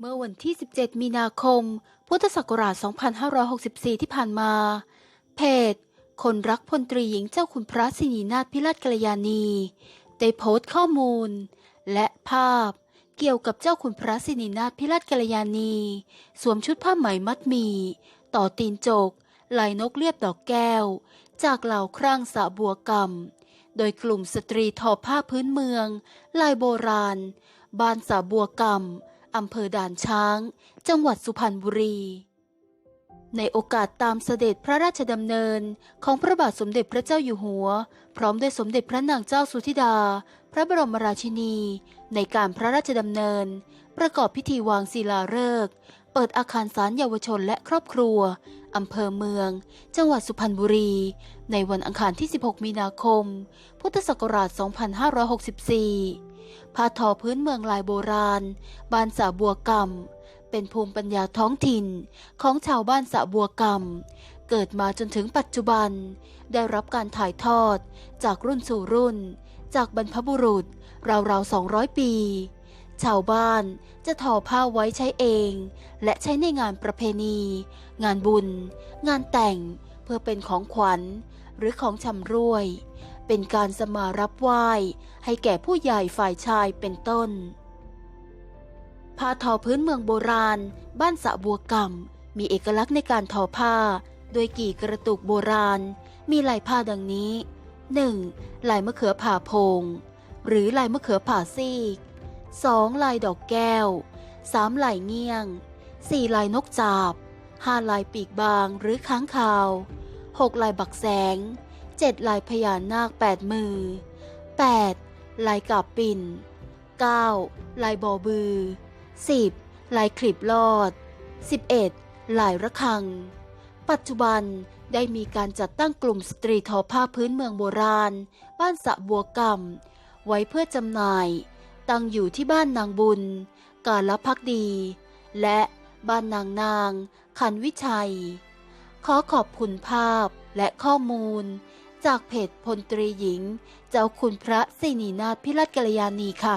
เมื่อวันที่ 17 มีนาคม พุทธศักราช 2564 ที่ผ่านมา เพจ คนรักพลตรีหญิงเจ้าคุณพระสินีนาถพิราชกัลยาณี ได้โพสต์ข้อมูล และภาพเกี่ยวกับเจ้าคุณพระสินีนาถพิราชกัลยาณี สวมชุดผ้าไหมมัดหมีต่อตีนจกลายนกเลียบดอกแก้ว จากเหล่าครั่งสะบัวกรรม โดยกลุ่มสตรีทอผ้าพื้นเมือง ลายโบราณบ้านสาบัวกรรม อำเภอด่านช้าง จังหวัดสุพรรณบุรี ในโอกาสตามเสด็จพระราชดำเนินของพระบาทสมเด็จพระเจ้าอยู่หัว พร้อมด้วยสมเด็จพระนางเจ้าสุธิดา พระบรมราชินี ในการพระราชดำเนิน ประกอบพิธีวางศิลาฤกษ์เปิดอาคารสารเยาวชนและครอบครัว อำเภอเมือง จังหวัดสุพรรณบุรี ในวันอังคารที่ 16 มีนาคม พุทธศักราช 2564 ผ้าทอพื้นเมืองลายโบราณ บ้านสาบัวกรรม เป็นภูมิปัญญาท้องถิ่นของชาวบ้านสาบัวกรรม เกิดมาจนถึงปัจจุบัน ได้รับการถ่ายทอดจากรุ่นสู่รุ่น จากบรรพบุรุษ ราวๆ 200 ปี ชาวบ้านจะทอผ้าไว้ใช้เอง และใช้ในงานประเพณี งานบุญ งานแต่ง เพื่อเป็นของขวัญ หรือของชำร่วย เป็นการสมารับไหว้ให้แก่ผู้ใหญ่ฝ่ายชายเป็นต้นผ้าทอพื้นเมืองโบราณ บ้านสะบัวกำมีเอกลักษณ์ในการทอผ้า โดยกี่กระตุกโบราณ มีลายผ้าดังนี้ 1. ลายมะเขือผ่าพง หรือลายมะเขือผ่าซีก 2. ลายดอกแก้ว 3. ลายเงี้ยง 4. ลายนกจาบ 5. ลายปีกบางหรือค้างคาว 6. ลายบักแสง 7. ลายพญานาคแปดมือ 8. ลายกาบปิ่น 9. ลายบอบือ 10. ลายคลิบลอด 11. ลายระฆัง ปัจจุบันได้มีการจัดตั้งกลุ่มสตรีทอผ้าพื้นเมืองโบราณ บ้านสะบัวกำไว้เพื่อจำหน่าย ตั้งอยู่ที่บ้านนางบุญ กาลพักดี และบ้านนางนาง ขันวิชัย ขอขอบคุณภาพและข้อมูล จากเพจพลตรีหญิง เจ้าคุณพระสินีนาถพิรัตกัลยาณีค่ะ